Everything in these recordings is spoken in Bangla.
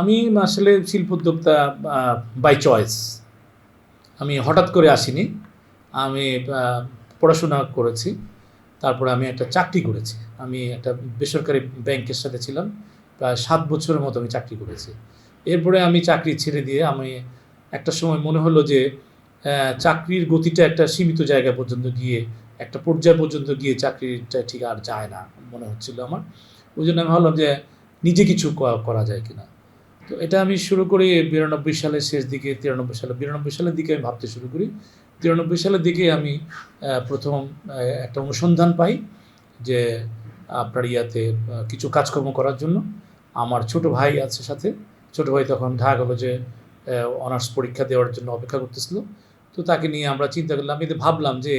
আমি আসলে শিল্পোদ্যোক্তা বাই চয়েস আমি হঠাৎ করে আসিনি। আমি পড়াশোনা করেছি। তারপরে আমি একটা চাকরি করেছি। আমি একটা বেসরকারি ব্যাংকের সাথে ছিলাম। প্রায় সাত বছরের মতো আমি চাকরি করেছি। এরপরে আমি চাকরি ছেড়ে দিয়ে আমি একটা সময় মনে হলো যে চাকরির গতিটা একটা সীমিত জায়গা পর্যন্ত গিয়ে, একটা পর্যায় পর্যন্ত গিয়ে চাকরিটা ঠিক আর যায় না, মনে হচ্ছিল আমার। ওই জন্য আমি ভাবলাম যে, নিজে কিছু করা যায় কিনা। তো এটা আমি শুরু করি বিরানব্বই সালের শেষ দিকে, তিরানব্বই সালে বিরানব্বই সালের দিকে আমি ভাবতে শুরু করি। তিরানব্বই সালের দিকে আমি প্রথম একটা অনুসন্ধান পাই যে আপনার ইয়াতে কিছু কাজকর্ম করার জন্য। আমার ছোট ভাই আছে সাথে। ছোট ভাই তখন ঢাকা কলেজে অনার্স পরীক্ষা দেওয়ার জন্য অপেক্ষা করতেছিল। তো তাকে নিয়ে আমরা চিন্তা করলাম আমি তো ভাবলাম যে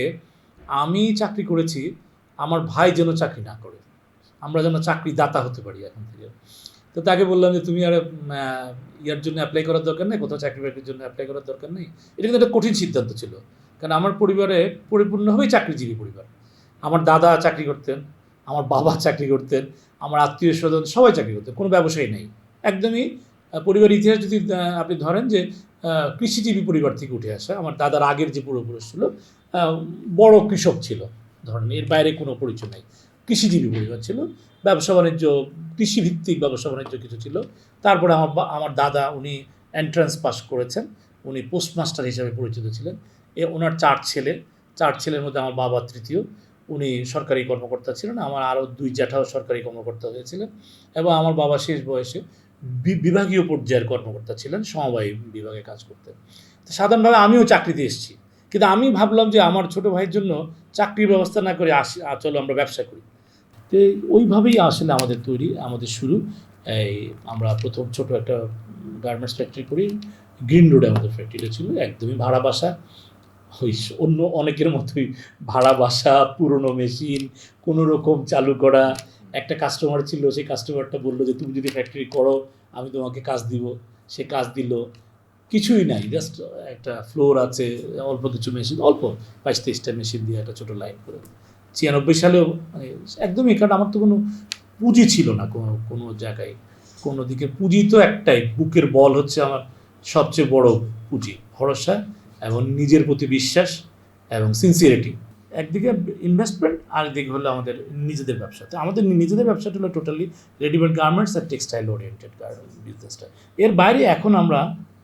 আমি চাকরি করেছি, আমার ভাই যেন চাকরি না করে। আমরা যেন চাকরি দাতা হতে পারি এখন থেকে। তো তাকে বললাম যে তুমি আর ইয়ার জন্য অ্যাপ্লাই করার দরকার নেই কোথাও চাকরি বাকরির জন্য অ্যাপ্লাই করার দরকার নেই। এটা কিন্তু একটা কঠিন সিদ্ধান্ত ছিল। কারণ আমার পরিবারে পরিপূর্ণভাবেই চাকরিজীবী পরিবার। আমার দাদা চাকরি করতেন আমার বাবা চাকরি করতেন আমার আত্মীয় স্বজন সবাই চাকরি করতেন কোনো ব্যবসায়ী নেই। একদমই আহ, পরিবারের ইতিহাস যদি আপনি ধরেন যে কৃষিজীবী পরিবার থেকে উঠে আসা আমার দাদার আগের যে পূর্বপুরুষ ছিল বড় কৃষক ছিল। ধরেন এর বাইরে কোনো পরিচয় নেই। কৃষিজীবী পরিবার ছিল ব্যবসা বাণিজ্য, কৃষিভিত্তিক ব্যবসা বাণিজ্য কিছু ছিল। তারপরে আমার আমার দাদা উনি এন্ট্রান্স পাস করেছেন। উনি পোস্টমাস্টার হিসেবে পরিচিত ছিলেন। এ ওনার চার ছেলে। চার ছেলের মধ্যে আমার বাবা তৃতীয়। উনি সরকারি কর্মকর্তা ছিলেন। আমার আরও দুই জ্যাঠাও সরকারি কর্মকর্তা হয়েছিলেন। এবং আমার বাবা শেষ বয়সে বিভাগীয় পর্যায়ের কর্মকর্তা ছিলেন। সমবায় বিভাগে কাজ করতেন। সাধারণভাবে আমিও চাকরিতে এসেছি। কিন্তু আমি ভাবলাম যে আমার ছোট ভাইয়ের জন্য চাকরির ব্যবস্থা না করে আসি চলো আমরা ব্যবসা করি। তো ওইভাবেই আসলে আমাদের তৈরি, আমাদের শুরু। এই আমরা প্রথম ছোট একটা গার্মেন্টস ফ্যাক্টরি করি। গ্রিন রোডে আমাদের ফ্যাক্টরিটা ছিল, একদমই ভাড়া বাসা। ওই অন্য অনেকের মতোই ভাড়া বাসা, পুরনো মেশিন কোনো রকম চালু করা। একটা কাস্টমার ছিল, সেই কাস্টমারটা বলল যে, তুমি যদি ফ্যাক্টরি করো, আমি তোমাকে কাজ দিব। সে কাজ দিল। কিছুই নাই জাস্ট একটা ফ্লোর আছে, অল্প কিছু মেশিন অল্প বাইশ তেইশটা মেশিন দিয়ে একটা ছোটো লাইন করে ছিয়ানব্বই সালেও মানে একদমই, কারণ আমার তো কোনো পুঁজি ছিল না কোনো কোনো জায়গায়। কোনো দিকে পুঁজি তো একটাই, বুকের বল হচ্ছে আমার সবচেয়ে বড় পুঁজি, ভরসা এবং নিজের প্রতি বিশ্বাস এবং সিনসিয়ারিটি একদিকে ইনভেস্টমেন্ট আর একদিকে হলো আমাদের নিজেদের ব্যবসা। তো আমাদের নিজেদের ব্যবসাটা হলো টোটালি রেডিমেড গার্মেন্টস আর টেক্সটাইল ওরিয়েন্টেড বিজনেসটা এর বাইরে এখন আমরা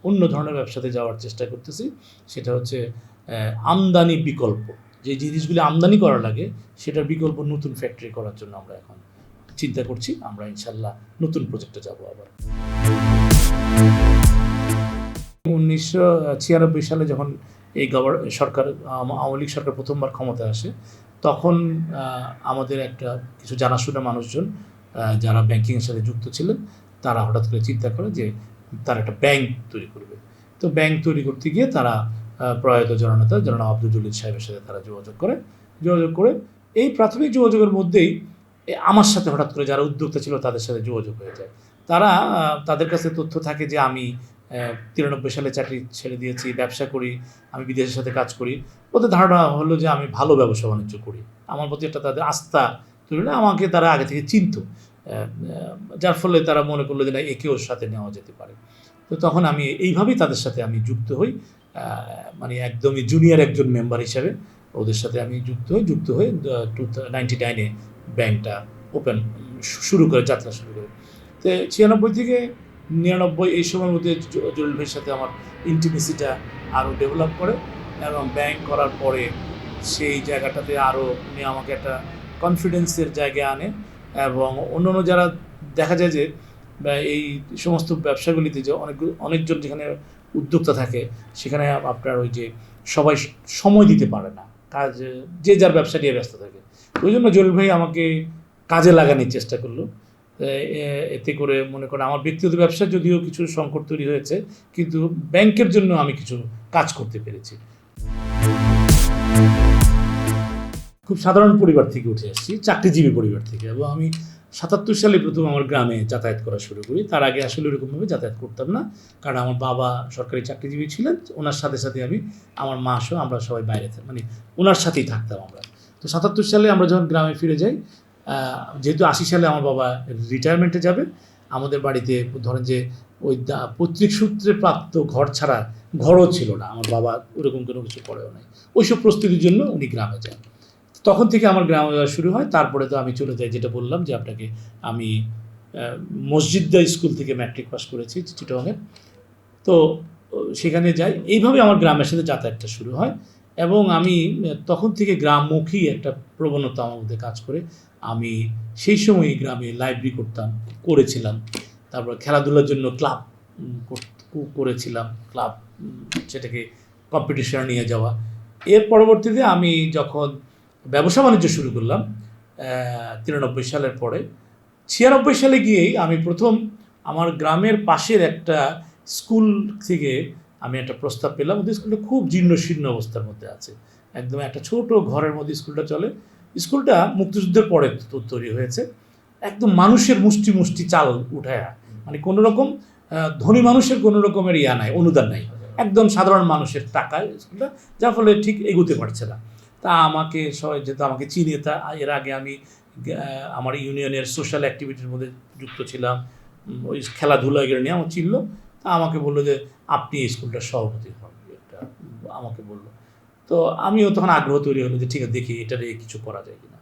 অন্য ধরনের ব্যবসাতে যাওয়ার চেষ্টা করতেছি, সেটা হচ্ছে আমদানি বিকল্প। যে জিনিসগুলি আমদানি করা লাগে, সেটার বিকল্প নতুন ফ্যাক্টরি করার জন্য আমরা এখন চিন্তা করছি। আমরা ইনশাল্লাহ নতুন প্রজেক্টে যাব আবার। উনিশশো ছিয়ানব্বই সালে যখন এই গভর্ন সরকার আওয়ামী লীগ সরকার প্রথমবার ক্ষমতায় আসে, তখন আমাদের একটা কিছু জানাশোনা মানুষজন যারা ব্যাংকিংয়ের সাথে যুক্ত ছিলেন, তারা হঠাৎ করে চিন্তা করে যে তারা একটা ব্যাংক তৈরি করবে। তো ব্যাংক তৈরি করতে গিয়ে তারা প্রয়াত জননেতা জনাব আব্দুল সাহেবের সাথে তারা যোগাযোগ করে যোগাযোগ করে এই প্রাথমিক যোগাযোগের মধ্যেই আমার সাথে হঠাৎ করে যারা উদ্যোক্তা ছিল তাদের সাথে যোগাযোগ হয়ে যায়। তারা তাদের কাছে তথ্য থাকে যে আমি তিরানব্বই সালে চাকরি ছেড়ে দিয়েছি, ব্যবসা করি, আমি বিদেশের সাথে কাজ করি। ওদের ধারণা হলো যে আমি ভালো ব্যবসা বাণিজ্য করি। আমার প্রতি একটা তাদের আস্থা তৈরি হলো। আমাকে তারা আগে থেকে চিনত যার ফলে তারা মনে করল যে না, একেও সাথে নেওয়া যেতে পারে। তো তখন আমি এইভাবেই তাদের সাথে আমি যুক্ত হই। মানে একদমই জুনিয়র একজন মেম্বার হিসাবে ওদের সাথে আমি যুক্ত হই যুক্ত হয়ে টু নাইনটি নাইনে ব্যাংকটা ওপেন শুরু করে, যাত্রা শুরু করে। তো ছিয়ানব্বই থেকে নিরানব্বই এই সময়ের মধ্যে জ- জলিল ভাইয়ের সাথে আমার ইন্টিমেসিটা আরও ডেভেলপ করে এবং ব্যাংক করার পরে সেই জায়গাটাতে আরও উনি আমাকে একটা কনফিডেন্সের জায়গায় আনে এবং অন্যান্য যারা দেখা যায় যে এই সমস্ত ব্যবসাগুলিতে যে অনেক অনেকজন যেখানে উদ্যোক্তা থাকে, সেখানে আপনার ওই যে সবাই সময় দিতে পারে না। কাজ, যে যার ব্যবসা নিয়ে ব্যস্ত থাকে। ওই জন্য জলিল ভাই আমাকে কাজে লাগানোর চেষ্টা করল। এতে করে মনে করেন আমার ব্যক্তিগত ব্যবসা যদিও কিছু সংকট তৈরি হয়েছে, কিন্তু ব্যাংকের জন্য আমি কিছু কাজ করতে পেরেছি। খুব সাধারণ পরিবার থেকে উঠে এসেছি, চাকরিজীবী পরিবার থেকে। এবং আমি সাতাত্তর সালে প্রথম আমার গ্রামে যাতায়াত করা শুরু করি। তার আগে আসলে ওরকমভাবে যাতায়াত করতাম না। কারণ আমার বাবা সরকারি চাকরিজীবী ছিলেন, ওনার সাথে সাথে আমি, আমার মা সহ আমরা সবাই বাইরে মানে ওনার সাথেই থাকতাম আমরা। তো সাতাত্তর সালে আমরা যখন গ্রামে ফিরে যাই যেহেতু আশি সালে আমার বাবা রিটায়ারমেন্টে যাবে, আমাদের বাড়িতে ধরেন যে ওই পৈতৃক সূত্রে প্রাপ্ত ঘর ছাড়া ঘরও ছিল না। আমার বাবা ওরকম কোনো কিছু করেও নাই। ওইসব প্রস্তুতির জন্য উনি গ্রামে যান। তখন থেকে আমার গ্রামে যাওয়া শুরু হয়। তারপরে তো আমি চলে যাই, যেটা বললাম যে আপনাকে আমি মসজিদা স্কুল থেকে ম্যাট্রিক পাস করেছি চিটংয়ের তো, সেখানে যাই। এইভাবে আমার গ্রামের সাথে যাতায়াতটা শুরু হয় এবং আমি, তখন থেকে গ্রামমুখী একটা প্রবণতা আমার মধ্যে কাজ করে। আমি সেই সময় গ্রামে লাইব্রেরি করতাম, করেছিলাম। তারপর খেলাধুলার জন্য ক্লাব করেছিলাম। ক্লাব সেটাকে কম্পিটিশনে নিয়ে যাওয়া। এর পরবর্তীতে আমি যখন ব্যবসা বাণিজ্য শুরু করলাম তিরানব্বই সালের পরে। ছিয়ানব্বই সালে গিয়েই আমি প্রথম আমার গ্রামের পাশের একটা স্কুল থেকে আমি একটা প্রস্তাব পেলাম। ওদের স্কুলটা খুব জীর্ণ শীর্ণ অবস্থার মধ্যে আছে। একদম একটা ছোট ঘরের মধ্যে স্কুলটা চলে। স্কুলটা মুক্তিযুদ্ধের পরে তৈরি হয়েছে। একদম মানুষের মুষ্টি মুষ্টি চাল উঠায়া। মানে কোনো রকম ধনী মানুষের কোনো রকমের ইয়া নাই, অনুদান নাই। একদম সাধারণ মানুষের টাকায় স্কুলটা, যার ফলে ঠিক এগোতে পারছে না। তা আমাকে সবাই যেহেতু আমাকে চিনে, তা এর আগে আমি আমার ইউনিয়নের সোশ্যাল অ্যাক্টিভিটির মধ্যে যুক্ত ছিলাম। ওই খেলাধুলা এগুলো নিয়ে আমার চিনলো। তা আমাকে বলল যে, আপনি এই স্কুলটার সভাপতি হন। এটা আমাকে বলল। তো আমিও তখন আগ্রহ তৈরি হলো যে, ঠিক আছে, দেখি এটা নিয়ে কিছু করা যায় কিনা।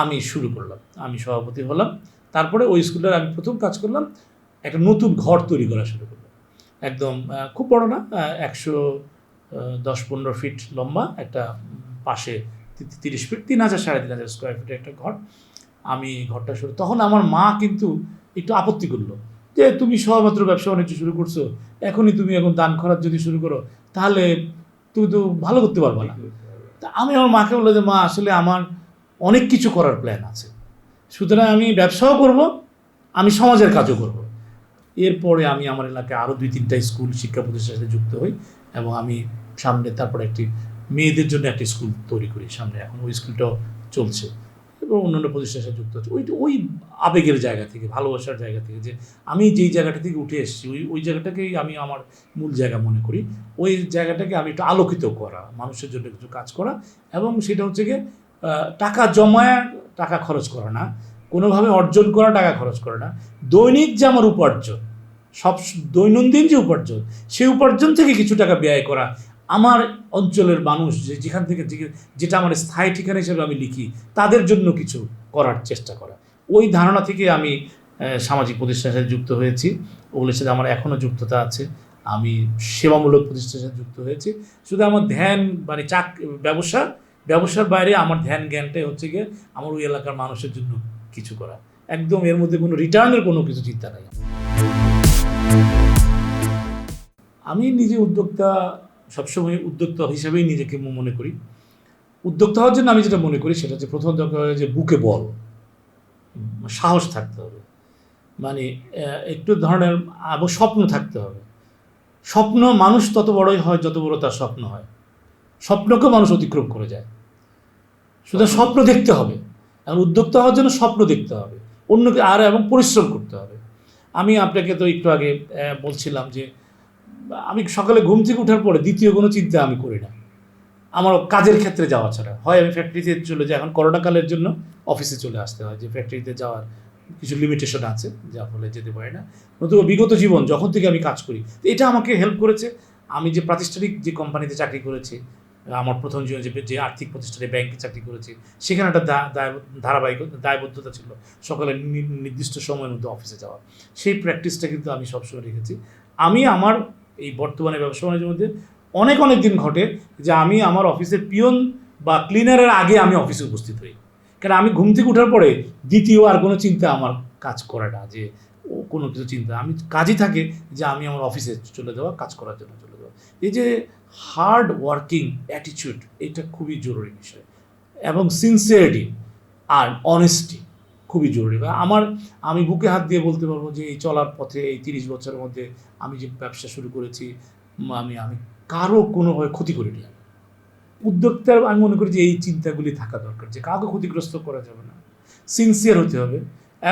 আমি শুরু করলাম। আমি সভাপতি হলাম। তারপরে ওই স্কুলটার আমি প্রথম কাজ করলাম, একটা নতুন ঘর তৈরি করা শুরু করলাম। একদম খুব বড় না একশো দশ পনেরো ফিট লম্বা একটা পাশে তিরিশ ফিট, তিন হাজার সাড়ে তিন হাজার স্কোয়ার ফিটের একটা ঘর। আমি ঘরটা শুরু তখন আমার মা কিন্তু একটু আপত্তি করল যে, তুমি সবেমাত্র ব্যবসা বাণিজ্য শুরু করছ, এখনই তুমি এখন দান খরার যদি শুরু করো, তাহলে তুমি তো ভালো করতে পারবে না। তা আমি আমার মাকে বলল যে, মা, আসলে আমার অনেক কিছু করার প্ল্যান আছে। সুতরাং আমি ব্যবসাও করব, আমি সমাজের কাজও করব। এরপরে আমি আমার এলাকায় আরও দুই তিনটা স্কুল শিক্ষা প্রতিষ্ঠানের সাথে যুক্ত হই এবং আমি সামনে তারপরে একটি মেয়েদের জন্য একটা স্কুল তৈরি করি সামনে এখন। ওই স্কুলটাও চলছে। এবং অন্যান্য প্রতিষ্ঠানের সাথে যুক্ত হচ্ছে ওই ওই আবেগের জায়গা থেকে, ভালোবাসার জায়গা থেকে যে আমি যেই জায়গাটা থেকে উঠে এসেছি, ওই ওই জায়গাটাকেই আমি আমার মূল জায়গা মনে করি। ওই জায়গাটাকে আমি একটু আলোকিত করা, মানুষের জন্য কিছু কাজ করা এবং সেটা হচ্ছে গিয়ে টাকা জমায় টাকা খরচ করা না। কোনোভাবে অর্জন করা টাকা খরচ করে না। দৈনিক যে আমার উপার্জন, সব দৈনন্দিন যে উপার্জন, সেই উপার্জন থেকে কিছু টাকা ব্যয় করা আমার অঞ্চলের মানুষ যে যেখান থেকে যেটা আমার স্থায়ী ঠিকানা হিসেবে আমি লিখি, তাদের জন্য কিছু করার চেষ্টা করা। ওই ধারণা থেকে আমি সামাজিক প্রতিষ্ঠানের সাথে যুক্ত হয়েছি। ওগুলোর সাথে আমার এখনও যুক্ততা আছে। আমি সেবামূলক প্রতিষ্ঠানের সাথে যুক্ত হয়েছি। শুধু আমার ধ্যান মানে চাক, ব্যবসা, ব্যবসার বাইরে আমার ধ্যান জ্ঞানটাই হচ্ছে গিয়ে আমার ওই এলাকার মানুষের জন্য কিছু করা। একদম এর মধ্যে কোনো রিটার্নের কোনো কিছু চিন্তা নাই। আমি নিজে উদ্যোক্তা সবসময় উদ্যোক্তা হিসেবেই নিজেকে মনে করি। উদ্যোক্তা হওয়ার জন্য আমি যেটা মনে করি সেটা হচ্ছে প্রথম দরকার যে বুকে বল। সাহস থাকতে হবে। মানে একটু ধরনের স্বপ্ন থাকতে হবে। স্বপ্ন মানুষ তত বড়ই হয় যত বড় তার স্বপ্ন হয়। স্বপ্নকে মানুষ অতিক্রম করে যায়। শুধু স্বপ্ন দেখতে হবে। এবং উদ্যোক্তা হওয়ার জন্য স্বপ্ন দেখতে হবে। অন্যকে আর এবং পরিশ্রম করতে হবে। আমি আপনাকে তো একটু আগে বলছিলাম যে আমি সকালে ঘুম থেকে ওঠার পরে দ্বিতীয় কোনো চিন্তা আমি করি না। আমার কাজের ক্ষেত্রে যাওয়া ছাড়া। হয় আমি ফ্যাক্টরিতে চলে যাই। এখন করোনাকালের জন্য অফিসে চলে আসতে হয় যে ফ্যাক্টরিতে যাওয়ার কিছু লিমিটেশন আছে যার ফলে যেতে পারি না। নতুবা বিগত জীবন যখন থেকে আমি কাজ করি এটা আমাকে হেল্প করেছে। আমি যে প্রাতিষ্ঠানিক যে কোম্পানিতে চাকরি করেছি, আমার প্রথম জীবনে যে যে আর্থিক প্রতিষ্ঠানে ব্যাংকে চাকরি করেছি, সেখানে একটা ধারাবাহিক, দায়বদ্ধতা ছিল সকালে নির্দিষ্ট সময়ের মধ্যে অফিসে যাওয়া। সেই প্র্যাকটিসটা কিন্তু আমি সবসময় রেখেছি। আমি আমার এই বর্তমানে ব্যবসা বাণিজ্যের মধ্যে অনেক অনেক দিন ঘটে যে আমি আমার অফিসের পিয়ন বা ক্লিনারের আগে আমি অফিসে উপস্থিত হই। কারণ আমি ঘুম থেকে ওঠার পরে দ্বিতীয় আর কোনো চিন্তা আমার কাজ করে না যে ও কোনো কিছু চিন্তা। আমি কাজই থাকে যে আমি আমার অফিসে চলে যাওয়া, কাজ করার জন্য চলে যাওয়া। এই যে হার্ড ওয়ার্কিং অ্যাটিটিউড এটা খুবই জরুরি বিষয়। এবং সিনসিয়ারিটি আর অনেস্টি খুবই জরুরি। বা আমার, আমি বুকে হাত দিয়ে বলতে পারব যে এই চলার পথে, এই তিরিশ বছরের মধ্যে আমি যে ব্যবসা শুরু করেছি আমি আমি কারও কোনোভাবে ক্ষতি করিনি। আমি উদ্যোক্তার, আমি মনে করি যে এই চিন্তাগুলি থাকা দরকার যে কাউকে ক্ষতিগ্রস্ত করা যাবে না। সিনসিয়ার হতে হবে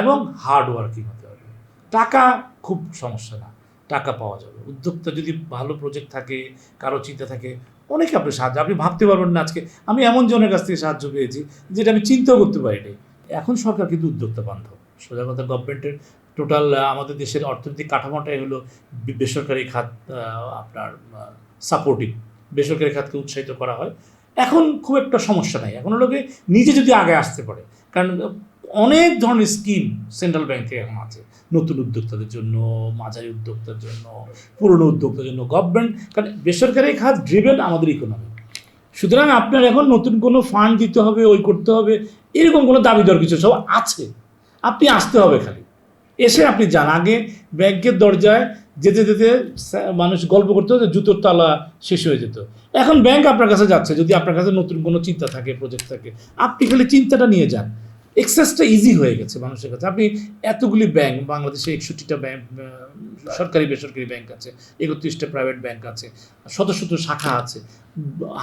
এবং হার্ড ওয়ার্কিং হতে হবে। টাকা খুব সমস্যা না, টাকা পাওয়া যাবে। উদ্যোক্তা যদি ভালো প্রজেক্ট থাকে, কারও চিন্তা থাকে, অনেকে আপনি সাহায্য, আপনি ভাবতে পারবেন না আজকে, আমি এমন জনের কাছ থেকে সাহায্য পেয়েছি, যেটা আমি চিন্তাও করতে পারিনি। এখন সরকার কিন্তু উদ্যোক্তা বান্ধব। সোজা কথা গভর্নমেন্টের টোটাল আমাদের দেশের অর্থনৈতিক কাঠামোটাই হলো বেসরকারি খাত আপনার সাপোর্টিভ বেসরকারি খাতকে উৎসাহিত করা হয়। এখন খুব একটা সমস্যা নাই। এখন লোকে নিজে যদি আগে আসতে পারে, কারণ অনেক ধরনের স্কিম সেন্ট্রাল ব্যাংক এখন আছে। নতুন উদ্যোক্তাদের জন্য, মাঝারি উদ্যোক্তার জন্য, পুরনো উদ্যোক্তার জন্য গভর্নমেন্ট কারণ বেসরকারি খাত ড্রিভেন আমাদের ইকোনমি সুতরাং আপনার এখন নতুন কোনো ফান্ড দিতে হবে, ওই করতে হবে, এরকম কোনো দাবি দর কিছু সব আছে। আপনি আসতে হবে খালি। এসে আপনি যান। আগে ব্যাংকের দরজায় যেতে যেতে মানুষ গল্প করতে হতো জুতোর তালা শেষ হয়ে যেত। এখন ব্যাংক আপনার কাছে যাচ্ছে, যদি আপনার কাছে নতুন কোনো চিন্তা থাকে প্রজেক্ট থাকে। আপনি খালি চিন্তাটা নিয়ে যান। এক্সেসটা ইজি হয়ে গেছে মানুষের কাছে। আপনি এতগুলি ব্যাংক বাংলাদেশে একষট্টিটা ব্যাংক সরকারি বেসরকারি ব্যাংক আছে একত্রিশটা প্রাইভেট ব্যাংক আছে শত শত শাখা আছে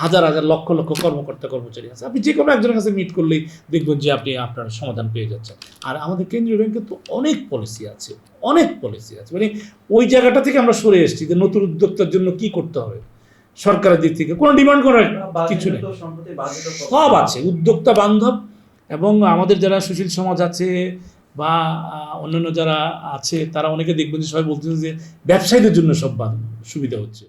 হাজার হাজার লক্ষ লক্ষ কর্মকর্তা কর্মচারী আছে। আপনি যে কোনো একজনের কাছে মিট করলেই দেখবেন যে আপনি আপনার সমাধান পেয়ে যাচ্ছেন। আর আমাদের কেন্দ্রীয় ব্যাংকে তো অনেক পলিসি আছে অনেক পলিসি আছে। মানে ওই জায়গাটা থেকে আমরা সরে এসেছি যে নতুন উদ্যোক্তার জন্য কি করতে হবে। সরকারের দিক থেকে কোনো ডিমান্ড করার কিছু নেই। সব আছে। উদ্যোক্তা বান্ধব এবং আমাদের যারা সুশীল সমাজ আছে বা অন্যান্য যারা আছে, তারা অনেকে দেখবেন যে সবাই বলতেছে যে ব্যবসায়ীদের জন্য সব সুবিধা হচ্ছে।